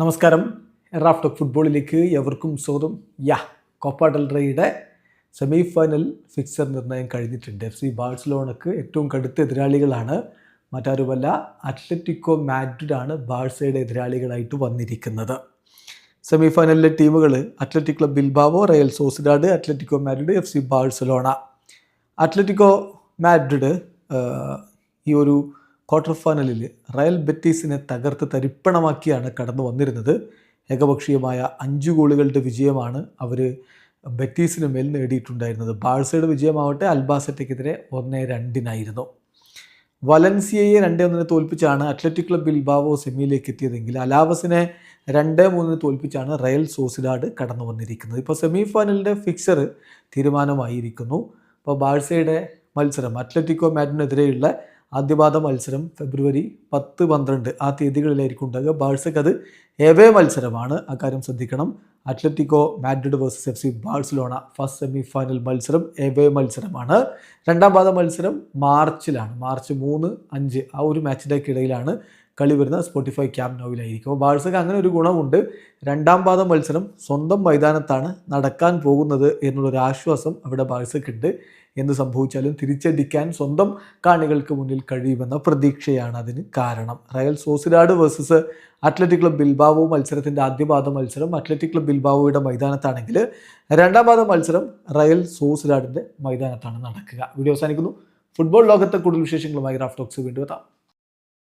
നമസ്കാരം. റാഫ്റ്റോക്ക് ഫുട്ബോളിലേക്ക് എവർക്കും സ്വാഗതം. യാ കോപ്പ ഡെൽറയുടെ സെമി ഫൈനൽ ഫിക്സർ നിർണയം കഴിഞ്ഞിട്ടുണ്ട്. എഫ് സി ബാഴ്സലോണക്ക് ഏറ്റവും കടുത്ത എതിരാളികളാണ്. മറ്റാരുമല്ല അത്ലറ്റിക്കോ മാഡ്രിഡാണ് ബാഴ്സയുടെ എതിരാളികളായിട്ട് വന്നിരിക്കുന്നത്. സെമി ഫൈനലിലെ ടീമുകൾ Athletic Club Bilbao Real Sociedad Atletico Madrid FC C Barcelona. Atletico Madrid ഈ ഒരു ക്വാർട്ടർ ഫൈനലിൽ റയൽ ബെറ്റീസിനെ തകർത്ത് തരിപ്പണമാക്കിയാണ് കടന്നു വന്നിരുന്നത്. ഏകപക്ഷീയമായ അഞ്ച് ഗോളുകളുടെ വിജയമാണ് അവർ ബെറ്റീസിന് മേൽ നേടിയിട്ടുണ്ടായിരുന്നത്. ബാഴ്സയുടെ വിജയമാവട്ടെ അൽബാസറ്റയ്ക്കെതിരെ ഒന്ന് രണ്ടിനായിരുന്നു. വലൻസിയയെ രണ്ട് ഒന്നിന് തോൽപ്പിച്ചാണ് അത്ലറ്റിക് ക്ലബ് ബിൽബാവോ സെമിയിലേക്ക് എത്തിയതെങ്കിൽ അലാവസിനെ രണ്ട് മൂന്നിന് തോൽപ്പിച്ചാണ് റയൽ സോസിഡാഡ് കടന്നു വന്നിരിക്കുന്നത്. ഇപ്പോൾ സെമി ഫൈനലിന്റെ ഫിക്സർ തീരുമാനമായിരിക്കുന്നു. അപ്പോൾ ബാഴ്സയുടെ മത്സരം അത്ലറ്റിക്കോ മാഡിനെതിരെയുള്ള ആദ്യപാദ മത്സരം ഫെബ്രുവരി പത്ത് പന്ത്രണ്ട് ആ തീയതികളിലായിരിക്കും ഉണ്ടാകുക ബാഴ്സയ്ക്ക് അത് എവേ മത്സരമാണ്. അക്കാര്യം ശ്രദ്ധിക്കണം. Atletico Madrid versus F C Barcelona first semi final മത്സരം എവേ മത്സരമാണ്. രണ്ടാം പാദ മത്സരം മാർച്ചിലാണ്. മാർച്ച് മൂന്ന് അഞ്ച് ആ ഒരു മാച്ചിന്റെ ഇടയിലാണ് കളി വരുന്ന സ്പോട്ടിഫൈ ക്യാമ്പ് നോവിലായിരിക്കും. അപ്പോൾ ബാഴ്സയ്ക്ക് അങ്ങനെ ഒരു ഗുണമുണ്ട്. രണ്ടാം പാദ മത്സരം സ്വന്തം മൈതാനത്താണ് നടക്കാൻ പോകുന്നത് എന്നുള്ളൊരു ആശ്വാസം അവിടെ ബാഴ്സക്കുണ്ട് എന്ത് സംഭവിച്ചാലും തിരിച്ചടിക്കാൻ സ്വന്തം കാണികൾക്ക് മുന്നിൽ കഴിയുമെന്ന പ്രതീക്ഷയാണ് അതിന് കാരണം. Real Sociedad versus Athletic Club Bilbao മത്സരത്തിന്റെ ആദ്യപാദ മത്സരം അത്ലറ്റിക് ക്ലബ് ബിൽബാവോയുടെ മൈതാനത്താണെങ്കിൽ രണ്ടാം പാദ മത്സരം റയൽ സോസിഡാഡിന്റെ മൈതാനത്താണ് നടക്കുക. വീഡിയോ അവസാനിക്കുന്നു. ഫുട്ബോൾ ലോകത്തെ കൂടുതൽ വിശേഷങ്ങളുമായി റാഫ്റ്റോക്സ് വീണ്ടും എത്താം.